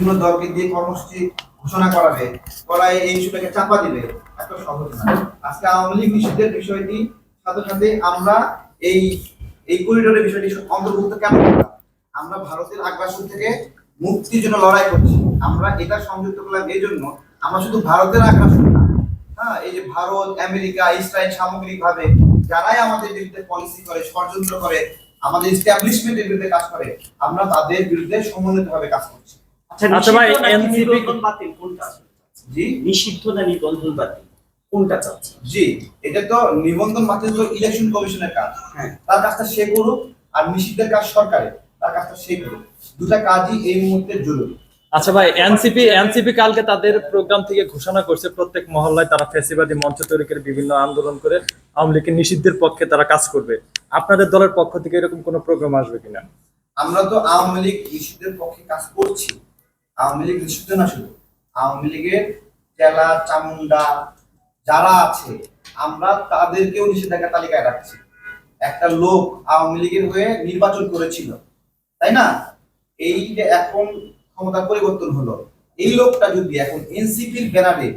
বিভিন্ন দলকে দিয়ে কর্মসূচি ঘোষণা করাবে, করায় এই ইস্যুটাকে চাপা দিবে, এত সহজ না। আজকে আওয়ামী লীগ নিষিদ্ধের বিষয়টি, সাথে সাথে আমরা এই এই করিডোরের বিষয়টি অন্তর্ভুক্ত কেন করলাম? আমরা ভারতের আগ্রাসন থেকে মুক্তির জন্য লড়াই করছি। আমরা এটা সংযুক্ত করলাম এই জন্য আমরা শুধু ভারতের আগ্রাসন না হ্যাঁ এই যে ভারত, আমেরিকা, ইসরায়েল সামগ্রিকভাবে যারাই আমাদের বিরুদ্ধে পলিসি করে, ষড়যন্ত্র করে, আমাদের এস্টাবলিশমেন্টের বিরুদ্ধে কাজ করে, আমরা তাদের বিরুদ্ধে সমন্বিতভাবে কাজ করছি। আচ্ছা ভাই, নিষিদ্ধ নাকি NCP নিবন্ধন বাতিল? কোনটা? জি? নিষিদ্ধ না নিবন্ধন বাতিল? কোনটা চাচ্ছে? জি এটা তো নিবন্ধন বাতিল তো ইলেকশন কমিশনের কাজ। হ্যাঁ। তার কাজটা সে করুক আর নিষিদ্ধের কাজ সরকারের। তার কাজটা সে করুক। দুটা কাজই এই মুহূর্তে জরুরি। আচ্ছা ভাই এনসিপি এনসিপি কালকে তাদের প্রোগ্রাম থেকে ঘোষণা করছে প্রত্যেক মহল্লায় তারা ফ্যাসিবাদী মঞ্চ তৈরি করে বিভিন্ন আন্দোলন করে আওয়ামী লীগের নিষিদ্ধের পক্ষে তারা কাজ করবে। আপনাদের দলের পক্ষ থেকে এরকম কোনো প্রোগ্রাম আসবে কিনা? আমরা তো আওয়ামী লীগ নিষিদ্ধের পক্ষে কাজ করছি। আওয়ামী লীগ নিষিদ্ধ না শুধু? আওয়ামী লীগের জেলা চামুন্ডা যারা আছে, আমরা তাদেরকেও নিষেধাজ্ঞা তালিকায় রাখছি। একটা লোক আওয়ামী লীগের হয়ে নির্বাচন করেছিল, তাই না? এই যে এখন ক্ষমতা পরিবর্তন হলো, এই লোকটা যদি এখন এনসিপির ব্যানারে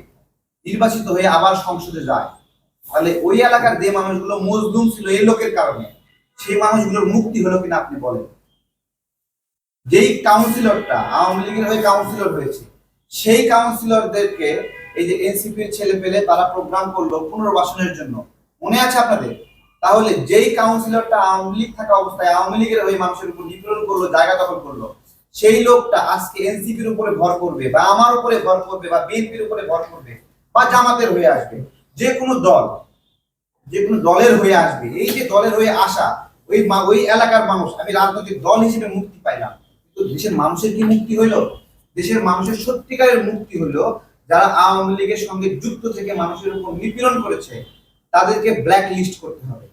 নির্বাচিত হয়ে আবার সংসদে যায়, তাহলে ওই এলাকার যে মানুষগুলো মজলুম ছিল এই লোকের কারণে, সেই মানুষগুলোর মুক্তি হলো কিনা আপনি বলেন? যেই কাউন্সিলরটা আওয়ামী লীগের হয়ে কাউন্সিলর হয়েছে, সেই কাউন্সিলরদেরকে এই যে এনসিপির ছেলে পেলে তারা প্রোগ্রাম করল পুনর্বাসনের জন্য। মনে আছে আপনাদের? তাহলে যেই কাউন্সিলরটা আওয়ামী লীগ থাকা অবস্থায় আওয়ামী লীগের হয়ে মানুষের উপর নিপীড়ন করল, জায়গা দখল করল, সেই লোকটা আজকে এনসিপির উপরে ভর করবে বা আমার উপরে ভর করবে বা বিএনপির উপরে ভর করবে বা জামাতের হয়ে আসবে, যে কোনো দল, যে কোনো দলের হয়ে আসবে, এই যে দলের হয়ে আসা, ওই ওই এলাকার মানুষ, আমি রাজনৈতিক দল হিসেবে মুক্তি পাইলাম। কিন্তু দেশের মানুষের কি মুক্তি হইল দেশের মানুষের সত্যিকারের মুক্তি হলো যারা আওয়ামী লীগের সঙ্গে যুক্ত থেকে মানুষের উপর নিপীড়ন করেছে তাদেরকে ব্ল্যাক লিস্ট করতে হবে।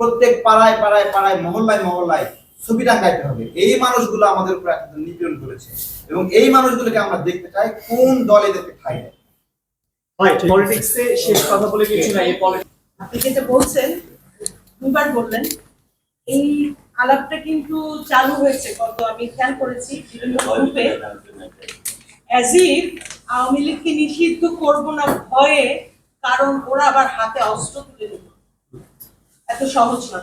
প্রত্যেক পাড়ায় পাড়ায় পাড়ায় মহল্লায় মহল্লায় ছবি টাঙ্গাইতে হবে। এই মানুষগুলো আমাদের উপর এতদিন নিপীড়ন করেছে এবং এই মানুষগুলোকে আমরা দেখতে চাই কোন দলে দেখতে ঠাই দেয়। পলিটিক্সে শেষ কথা বলে কিছু না আপনি যেটা বলছেন দুবার বললেন এই আলাপটা কিন্তু চালু হয়েছে কত আমি খেয়াল করেছি বিভিন্ন গ্রুপে। অ্যাজ ইফ আওয়ামী লীগকে নিষিদ্ধ করব না ভয়ে কারণ ওরা আবার হাতে অস্ত্র তুলে নেবে এত সহজ না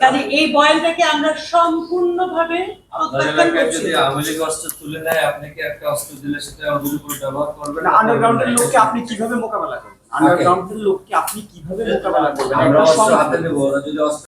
কাজে এই বয়ানটাকে আমরা সম্পূর্ণভাবে প্রত্যাখ্যান করছি। যদি আওয়ামী লীগ অস্ত্র তুলে নেয় আপনি একটা অস্ত্র দিলে সেটা ওদের উপর ব্যবহার করবেন? আন্ডারগ্রাউন্ডের লোককে আপনি কীভাবে মোকাবেলা করবেন? আন্ডারগ্রাউন্ডের লোককে আপনি কীভাবে মোকাবেলা করবেন? আমরা অস্ত্র হাতে নেব ওরা যদি অস্ত্র